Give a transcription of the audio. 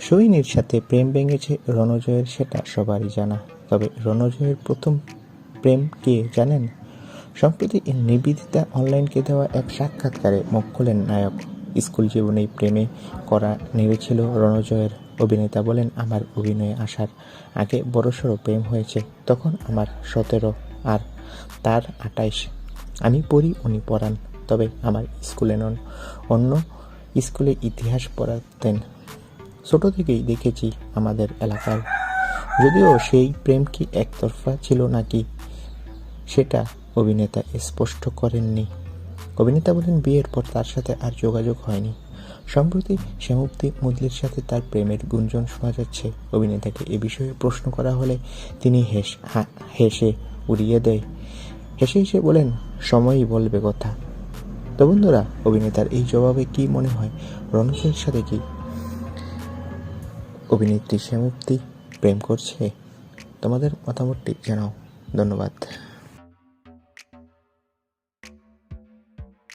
সোহিনীর সাথে প্রেম ভেঙেছে রণজয়ের সেটা সবারই জানা। তবে রণজয়ের প্রথম প্রেম কে জানেন? সম্প্রতি নিবেদিতা অনলাইনকে দেওয়া এক সাক্ষাৎকারে মুখ খোলেন নায়ক। স্কুল জীবনেই প্রেমে করা নেড়েছিল রণজয়ের। অভিনেতা বলেন, আমার অভিনয়ে আসার আগে বড়সড় প্রেম হয়েছে, তখন আমার সতেরো আর তার আটাইশ আমি পড়ি উনি পড়ান, তবে আমার স্কুলে নন, অন্য স্কুলে ইতিহাস পড়াতেন। ছোট থেকেই দেখেছি আমাদের এলাকার যদিও সেই প্রেম কি একতরফা ছিল নাকি, সেটা অভিনেতা স্পষ্ট করেননি। অভিনেতা বলেন বিয়ের পর তার সাথে আর যোগাযোগ হয়নি। সম্প্রতি শ্যামুক্তি মুদলির সাথে তার প্রেমের গুঞ্জন শোনা যাচ্ছে। অভিনেতাকে এ বিষয়ে প্রশ্ন করা হলে তিনি হেস হেসে উড়িয়ে দেয়। হেসে হেসে বলেন, সময়ই বলবে কথা। তো বন্ধুরা, অভিনেতার এই জবাবে কি মনে হয়? রণজয়ের সাথে কি অভিনেত্রী শ্যামুক্তি প্রেম করছে তোমাদের মতামতটি জানাও। ধন্যবাদ।